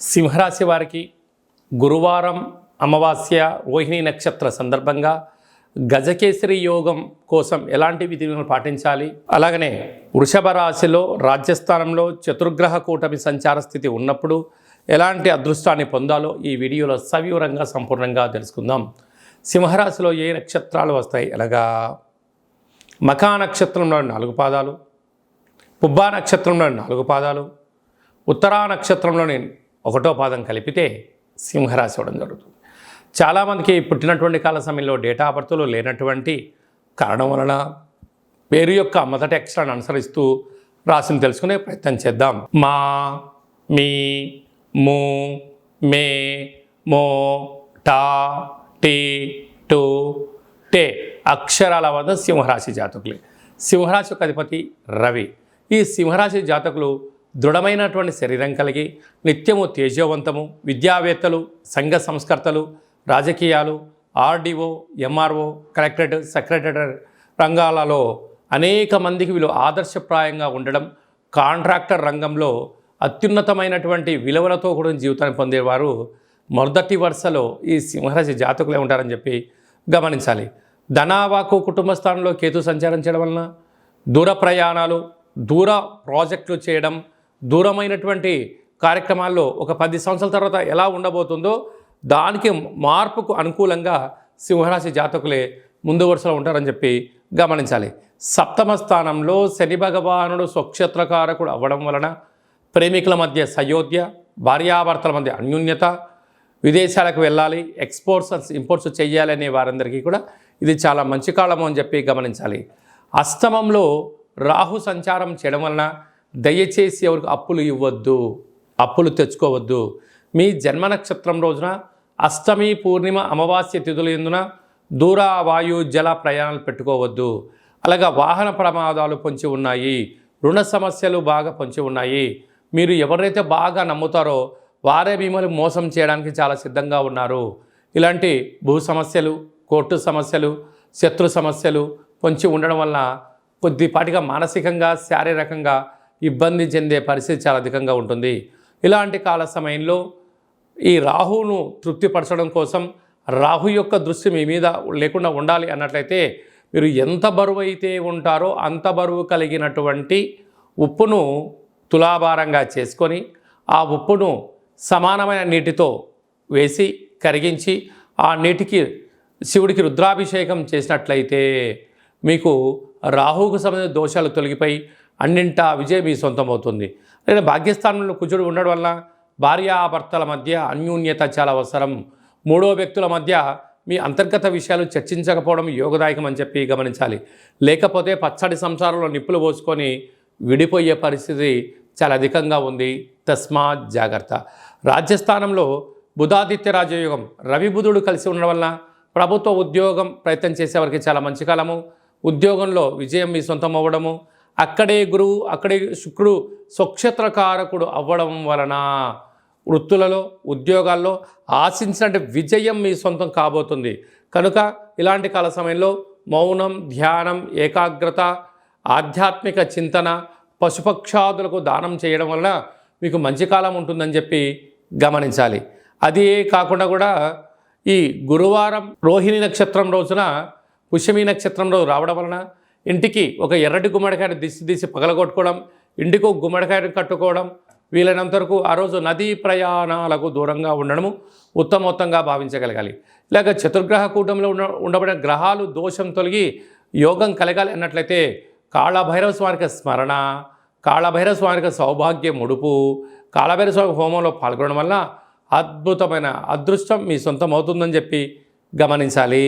సింహరాశి వారికి గురువారం అమావాస్య రోహిణి నక్షత్ర సందర్భంగా గజకేసరి యోగం కోసం ఎలాంటి విధులను పాటించాలి? అలాగనే వృషభ రాశిలో రాజ్యస్థానంలో చతుర్గ్రహ కూటమి సంచార స్థితి ఉన్నప్పుడు ఎలాంటి అదృష్టాన్ని పొందాలో ఈ వీడియోలో సవివరంగా సంపూర్ణంగా తెలుసుకుందాం. సింహరాశిలో ఏ నక్షత్రాలు వస్తాయి? ఎలాగా? మకా నక్షత్రంలో నాలుగు పాదాలు పుబ్బా నక్షత్రంలో నాలుగు పాదాలు ఉత్తరా నక్షత్రంలోని ఒకటో పాదం కలిపితే సింహరాశి అవ్వడం జరుగుతుంది. చాలామందికి పుట్టినటువంటి కాల సమయంలో డేటా బర్త్లు లేనటువంటి కారణం వలన పేరు యొక్క మొదటి అక్షరాన్ని అనుసరిస్తూ రాశిని తెలుసుకునే ప్రయత్నం చేద్దాం. మా మీ మూ మే మో టా టీ టు టే అక్షరాల వద్ద సింహరాశి జాతకులే. సింహరాశి యొక్క అధిపతి రవి. ఈ సింహరాశి జాతకులు దృఢమైనటువంటి శరీరం కలిగి నిత్యము తేజవంతము విద్యావేత్తలు సంఘ సంస్కర్తలు రాజకీయాలు ఆర్డీఓ ఎంఆర్ఓ కలెక్టరేట్ సెక్రటరీ రంగాలలో అనేక మందికి వీళ్ళు ఆదర్శప్రాయంగా ఉండడం కాంట్రాక్టర్ రంగంలో అత్యున్నతమైనటువంటి విలువలతో కూడిన జీవితాన్ని పొందేవారు మొదటి వరుసలో ఈ సింహరాశి జాతకులే ఉంటారని చెప్పి గమనించాలి. ధనావాకు కుటుంబ స్థానంలో కేతు సంచారం చేయడం వలన దూర ప్రయాణాలు దూర ప్రాజెక్టులు చేయడం దూరమైనటువంటి కార్యక్రమాల్లో ఒక పది సంవత్సరాల తర్వాత ఎలా ఉండబోతుందో దానికి మార్పుకు అనుకూలంగా సింహరాశి జాతకులే ముందు వరుసలో ఉంటారని చెప్పి గమనించాలి. సప్తమ స్థానంలో శని భగవానుడు స్వక్షేత్రకారకుడు అవ్వడం వలన ప్రేమికుల మధ్య సయోధ్య భార్యాభర్తల మధ్య అన్యోన్యత విదేశాలకు వెళ్ళాలి ఎక్స్పోర్ట్స్ ఇంపోర్ట్స్ చేయాలనే వారందరికీ కూడా ఇది చాలా మంచి కాలము అని చెప్పి గమనించాలి. అష్టమంలో రాహు సంచారం చేయడం వలన దయచేసి ఎవరికి అప్పులు ఇవ్వద్దు అప్పులు తెచ్చుకోవద్దు. మీ జన్మ నక్షత్రం రోజున అష్టమి పూర్ణిమ అమావాస్య తిథుల ఎందున దూర వాయు జల ప్రయాణాలు పెట్టుకోవద్దు. అలాగా వాహన ప్రమాదాలు పొంచి ఉన్నాయి రుణ సమస్యలు బాగా పొంచి ఉన్నాయి. మీరు ఎవరైతే బాగా నమ్ముతారో వారే మిమ్మల్ని మోసం చేయడానికి చాలా సిద్ధంగా ఉన్నారు. ఇలాంటి భూ సమస్యలు కోర్టు సమస్యలు శత్రు సమస్యలు పొంచి ఉండడం వలన కొద్దిపాటిగా మానసికంగా శారీరకంగా ఇబ్బంది చెందే పరిస్థితి చాలా అధికంగా ఉంటుంది. ఇలాంటి కాల సమయంలో ఈ రాహువును తృప్తిపరచడం కోసం రాహు యొక్క దృష్టి మీ మీద లేకుండా ఉండాలి అన్నట్లయితే మీరు ఎంత బరువు అయితే ఉంటారో అంత బరువు కలిగినటువంటి ఉప్పును తులాభారంగా చేసుకొని ఆ ఉప్పును సమానమైన నీటితో వేసి కరిగించి ఆ నీటికి శివుడికి రుద్రాభిషేకం చేసినట్లయితే మీకు రాహుకు సంబంధించిన దోషాలు తొలగిపోయి అన్నింటా విజయం మీ సొంతం అవుతుంది లేదా భాగ్యస్థానంలో కుజుడు ఉండడం వల్ల భార్యాభర్తల మధ్య అన్యోన్యత చాలా అవసరం. మూడో వ్యక్తుల మధ్య మీ అంతర్గత విషయాలు చర్చించకపోవడం యోగదాయకం అని చెప్పి గమనించాలి. లేకపోతే పచ్చడి సంసారంలో నిప్పులు పోసుకొని విడిపోయే పరిస్థితి చాలా అధికంగా ఉంది. తస్మాత్ జాగ్రత్త. రాజ్యస్థానంలో బుధాదిత్య రాజయోగం. రవి బుధుడు కలిసి ఉండడం వల్ల ప్రభుత్వ ఉద్యోగం ప్రయత్నం చేసేవారికి చాలా మంచి కాలము. ఉద్యోగంలో విజయం మీ సొంతం అవ్వడము. అక్కడే గురువు అక్కడే శుక్రుడు స్వక్షేత్రకారకుడు అవ్వడం వలన వృత్తులలో ఉద్యోగాల్లో ఆశించినట్టు విజయం మీ సొంతం కాబోతుంది. కనుక ఇలాంటి కాల సమయంలో మౌనం ధ్యానం ఏకాగ్రత ఆధ్యాత్మిక చింతన పశుపక్షాదులకు దానం చేయడం వలన మీకు మంచి కాలం ఉంటుందని చెప్పి గమనించాలి. అది కాకుండా కూడా ఈ గురువారం రోహిణి నక్షత్రం రోజున పుష్యమి నక్షత్రం రోజు రావడం వలన ఇంటికి ఒక ఎర్రటి గుమ్మడికాయను దిసి తీసి పగలగొట్టుకోవడం ఇంటికి ఒక గుమ్మడికాయను కట్టుకోవడం వీలైనంత వరకు ఆ రోజు నదీ ప్రయాణాలకు దూరంగా ఉండడము ఉత్తమోత్తంగా భావించగలగాలి. ఇలాగ చతుర్గ్రహ కూటంలో ఉన్న ఉండబడిన గ్రహాలు దోషం తొలగి యోగం కలగాలి అన్నట్లయితే కాళభైరవ స్వామికి స్మరణ కాళభైరవ స్వామికి సౌభాగ్యం ముడుపు కాళభైరవ స్వామి హోమంలో పాల్గొనడం వల్ల అద్భుతమైన అదృష్టం మీ సొంతం అవుతుందని చెప్పి గమనించాలి.